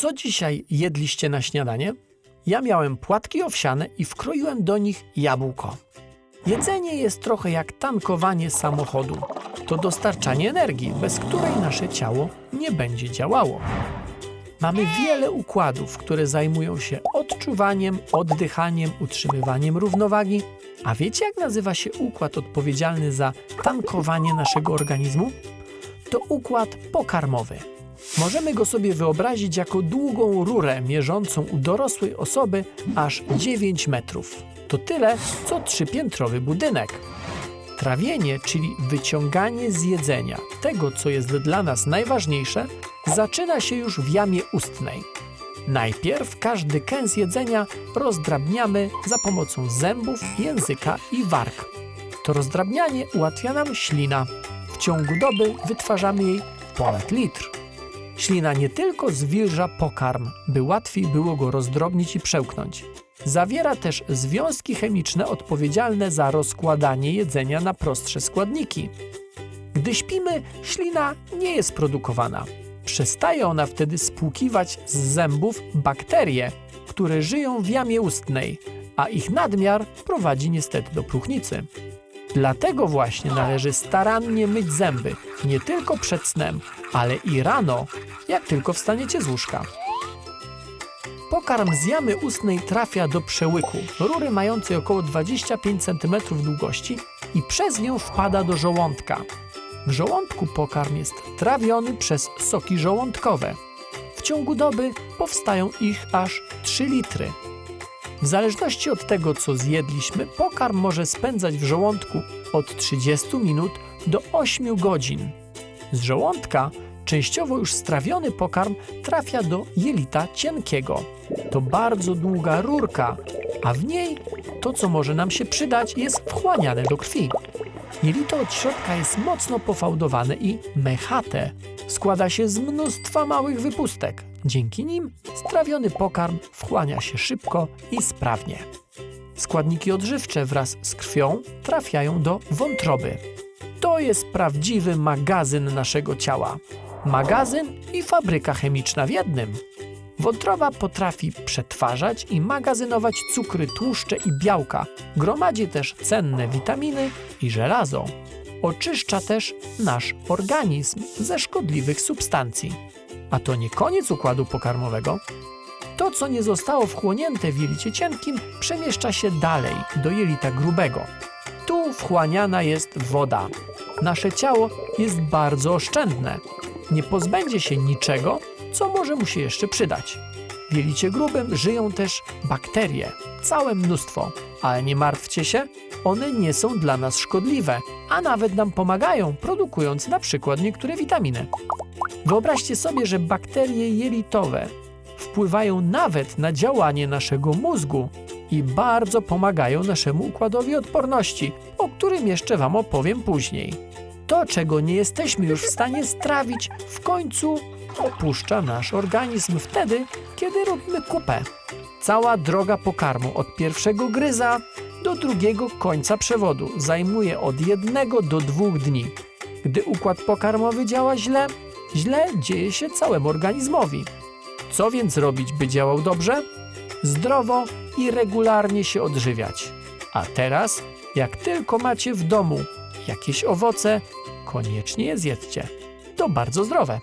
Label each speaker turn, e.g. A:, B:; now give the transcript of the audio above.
A: Co dzisiaj jedliście na śniadanie? Ja miałem płatki owsiane i wkroiłem do nich jabłko. Jedzenie jest trochę jak tankowanie samochodu. To dostarczanie energii, bez której nasze ciało nie będzie działało. Mamy wiele układów, które zajmują się odczuwaniem, oddychaniem, utrzymywaniem równowagi. A wiecie, jak nazywa się układ odpowiedzialny za tankowanie naszego organizmu? To układ pokarmowy. Możemy go sobie wyobrazić jako długą rurę mierzącą u dorosłej osoby aż 9 metrów. To tyle, co trzypiętrowy budynek. Trawienie, czyli wyciąganie z jedzenia tego, co jest dla nas najważniejsze, zaczyna się już w jamie ustnej. Najpierw każdy kęs jedzenia rozdrabniamy za pomocą zębów, języka i warg. To rozdrabnianie ułatwia nam ślina. W ciągu doby wytwarzamy jej ponad litr. Ślina nie tylko zwilża pokarm, by łatwiej było go rozdrobnić i przełknąć. Zawiera też związki chemiczne odpowiedzialne za rozkładanie jedzenia na prostsze składniki. Gdy śpimy, ślina nie jest produkowana. Przestaje ona wtedy spłukiwać z zębów bakterie, które żyją w jamie ustnej, a ich nadmiar prowadzi niestety do próchnicy. Dlatego właśnie należy starannie myć zęby, nie tylko przed snem, ale i rano, jak tylko wstaniecie z łóżka. Pokarm z jamy ustnej trafia do przełyku, rury mającej około 25 cm długości i przez nią wpada do żołądka. W żołądku pokarm jest trawiony przez soki żołądkowe. W ciągu doby powstają ich aż 3 litry. W zależności od tego, co zjedliśmy, pokarm może spędzać w żołądku od 30 minut do 8 godzin. Z żołądka częściowo już strawiony pokarm trafia do jelita cienkiego. To bardzo długa rurka, a w niej to, co może nam się przydać, jest wchłaniane do krwi. Jelito od środka jest mocno pofałdowane i mechate. Składa się z mnóstwa małych wypustek. Dzięki nim strawiony pokarm wchłania się szybko i sprawnie. Składniki odżywcze wraz z krwią trafiają do wątroby. To jest prawdziwy magazyn naszego ciała. Magazyn i fabryka chemiczna w jednym. Wątroba potrafi przetwarzać i magazynować cukry, tłuszcze i białka. Gromadzi też cenne witaminy i żelazo. Oczyszcza też nasz organizm ze szkodliwych substancji. A to nie koniec układu pokarmowego. To, co nie zostało wchłonięte w jelicie cienkim, przemieszcza się dalej do jelita grubego. Tu wchłaniana jest woda. Nasze ciało jest bardzo oszczędne. Nie pozbędzie się niczego, co może mu się jeszcze przydać. W jelicie grubym żyją też bakterie, całe mnóstwo, ale nie martwcie się, one nie są dla nas szkodliwe, a nawet nam pomagają, produkując na przykład niektóre witaminy. Wyobraźcie sobie, że bakterie jelitowe wpływają nawet na działanie naszego mózgu i bardzo pomagają naszemu układowi odporności, o którym jeszcze Wam opowiem później. To, czego nie jesteśmy już w stanie strawić, w końcu opuszcza nasz organizm wtedy, kiedy robimy kupę. Cała droga pokarmu od pierwszego gryza do drugiego końca przewodu zajmuje od jednego do dwóch dni. Gdy układ pokarmowy działa źle, źle dzieje się całemu organizmowi. Co więc robić, by działał dobrze? Zdrowo i regularnie się odżywiać. A teraz, jak tylko macie w domu jakieś owoce, koniecznie je zjedzcie. To bardzo zdrowe.